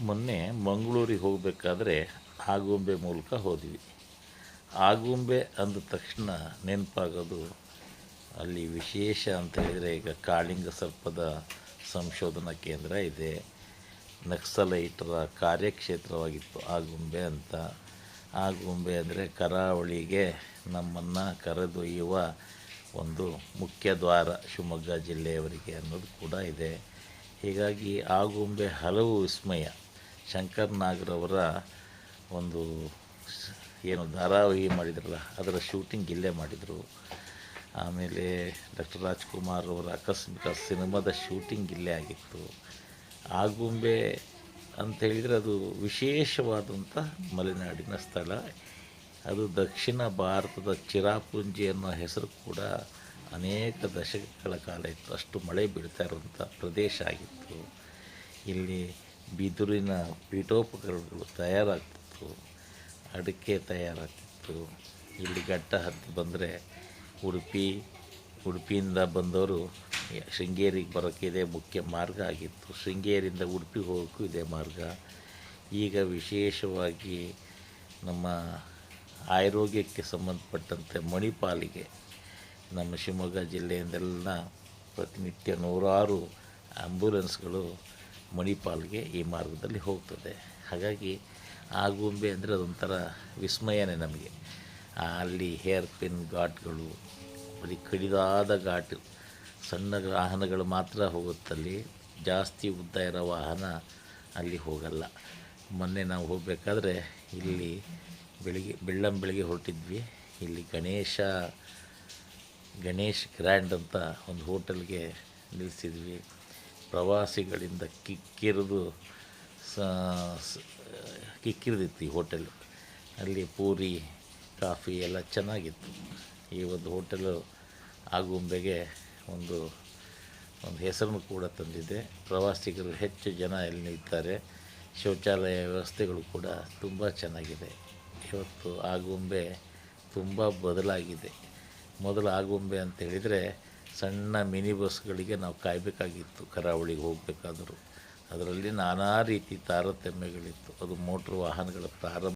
ಮೊನ್ನೆ ಮಂಗಳೂರಿಗೆ ಹೋಗಬೇಕಾದ್ರೆ ಆಗುಂಬೆ ಮೂಲಕ ಹೋದ್ವಿ. ಆಗುಂಬೆ ಅಂದ ತಕ್ಷಣ ನೆನಪಾಗೋದು ಅಲ್ಲಿ ವಿಶೇಷ ಅಂತ ಹೇಳಿದರೆ ಈಗ ಕಾಳಿಂಗ ಸರ್ಪದ ಸಂಶೋಧನಾ ಕೇಂದ್ರ ಇದೆ. ನಕ್ಸಲೈಟರ ಕಾರ್ಯಕ್ಷೇತ್ರವಾಗಿತ್ತು ಆಗುಂಬೆ ಅಂತ. ಆಗುಂಬೆ ಅಂದರೆ ಕರಾವಳಿಗೆ ನಮ್ಮನ್ನು ಕರೆದೊಯ್ಯುವ ಒಂದು ಮುಖ್ಯ ದ್ವಾರ ಶಿವಮೊಗ್ಗ ಜಿಲ್ಲೆಯವರಿಗೆ ಅನ್ನೋದು ಕೂಡ ಇದೆ. ಹೀಗಾಗಿ ಆಗುಂಬೆ ಹಲವು ವಿಸ್ಮಯ. ಶಂಕರ್ ನಾಗ್ರವರ ಒಂದು ಏನು ಧಾರಾವಾಹಿ ಮಾಡಿದ್ರಲ್ಲ, ಅದರ ಶೂಟಿಂಗ್ ಇಲ್ಲೇ ಮಾಡಿದರು. ಆಮೇಲೆ ಡಾಕ್ಟರ್ ರಾಜ್ಕುಮಾರ್ ಅವರ ಆಕಸ್ಮಿಕ ಸಿನಿಮಾದ ಶೂಟಿಂಗ್ ಇಲ್ಲೇ ಆಗಿತ್ತು. ಆಗುಂಬೆ ಅಂತ ಹೇಳಿದರೆ ಅದು ವಿಶೇಷವಾದಂಥ ಮಲೆನಾಡಿನ ಸ್ಥಳ. ಅದು ದಕ್ಷಿಣ ಭಾರತದ ಚಿರಾಪುಂಜಿ ಅನ್ನೋ ಹೆಸರು ಕೂಡ ಅನೇಕ ದಶಕಗಳ ಕಾಲ ಇತ್ತು. ಅಷ್ಟು ಮಳೆ ಬೀಳ್ತಾ ಇರುವಂಥ ಪ್ರದೇಶ ಆಗಿತ್ತು. ಇಲ್ಲಿ ಬಿದುರಿನ ಪೀಠೋಪಕರಣಗಳು ತಯಾರಾಗ್ತಿತ್ತು, ಅಡಿಕೆ ತಯಾರಾಗ್ತಿತ್ತು. ಇಲ್ಲಿ ಘಟ್ಟ ಹತ್ತಿ ಬಂದರೆ ಉಡುಪಿ, ಉಡುಪಿಯಿಂದ ಬಂದವರು ಶೃಂಗೇರಿಗೆ ಬರೋಕ್ಕೆ ಇದೇ ಮುಖ್ಯ ಮಾರ್ಗ ಆಗಿತ್ತು. ಶೃಂಗೇರಿಯಿಂದ ಉಡುಪಿಗೆ ಹೋಗೋಕ್ಕೂ ಇದೇ ಮಾರ್ಗ. ಈಗ ವಿಶೇಷವಾಗಿ ನಮ್ಮ ಆರೋಗ್ಯಕ್ಕೆ ಸಂಬಂಧಪಟ್ಟಂತೆ ಮಣಿಪಾಲಿಗೆ, ನಮ್ಮ ಶಿವಮೊಗ್ಗ ಜಿಲ್ಲೆಯಿಂದೆಲ್ಲ ಪ್ರತಿನಿತ್ಯ ನೂರಾರು ಆ್ಯಂಬುಲೆನ್ಸ್ಗಳು ಮಣಿಪಾಲ್ಗೆ ಈ ಮಾರ್ಗದಲ್ಲಿ ಹೋಗ್ತದೆ. ಹಾಗಾಗಿ ಆಗುಂಬೆ ಅಂದರೆ ಅದೊಂಥರ ವಿಸ್ಮಯನೇ ನಮಗೆ. ಅಲ್ಲಿ ಹೇರ್ ಪಿನ್ ಘಾಟ್ಗಳು, ಬರೀ ಕಡಿದಾದ ಘಾಟು, ಸಣ್ಣ ವಾಹನಗಳು ಮಾತ್ರ ಹೋಗುತ್ತಲ್ಲಿ. ಜಾಸ್ತಿ ಉದ್ದ ಇರೋ ವಾಹನ ಅಲ್ಲಿ ಹೋಗಲ್ಲ. ಮೊನ್ನೆ ನಾವು ಹೋಗಬೇಕಾದ್ರೆ ಇಲ್ಲಿ ಬೆಳಿಗ್ಗೆ, ಬೆಳ್ಳಂ ಬೆಳಿಗ್ಗೆ ಹೊರಟಿದ್ವಿ. ಇಲ್ಲಿ ಗಣೇಶ, ಗಣೇಶ್ ಗ್ರ್ಯಾಂಡ್ ಅಂತ ಒಂದು ಹೋಟೆಲ್ಗೆ ನಿಲ್ಲಿಸಿದ್ವಿ ಪ್ರವಾಸಿಗಳಿಂದ ಕಿಕ್ಕಿರಿದು ಕಿಕ್ಕಿರಿದಿತ್ತು ಈ ಹೋಟೆಲ್. ಅಲ್ಲಿ ಪೂರಿ, ಕಾಫಿ ಎಲ್ಲ ಚೆನ್ನಾಗಿತ್ತು. ಈ ಒಂದು ಹೋಟೆಲು ಆಗುಂಬೆಗೆ ಒಂದು ಒಂದು ಹೆಸರನ್ನು ಕೂಡ ತಂದಿದೆ. ಪ್ರವಾಸಿಗರು ಹೆಚ್ಚು ಜನ ಇಲ್ಲಿ ನಿಲ್ತಾರೆ ಶೌಚಾಲಯ ವ್ಯವಸ್ಥೆಗಳು ಕೂಡ ತುಂಬ ಚೆನ್ನಾಗಿದೆ. ಇವತ್ತು ಆಗುಂಬೆ ತುಂಬ ಬದಲಾಗಿದೆ. ಮೊದಲು ಆಗುಂಬೆ ಅಂತ ಹೇಳಿದರೆ ಸಣ್ಣ ಮಿನಿ ಬಸ್ಗಳಿಗೆ ನಾವು ಕಾಯಬೇಕಾಗಿತ್ತು, ಕರಾವಳಿಗೆ ಹೋಗಬೇಕಾದರೂ. ಅದರಲ್ಲಿ ನಾನಾ ರೀತಿ ತಾರತಮ್ಯಗಳಿತ್ತು. ಅದು ಮೋಟ್ರ್ ವಾಹನಗಳ ಪ್ರಾರಂಭ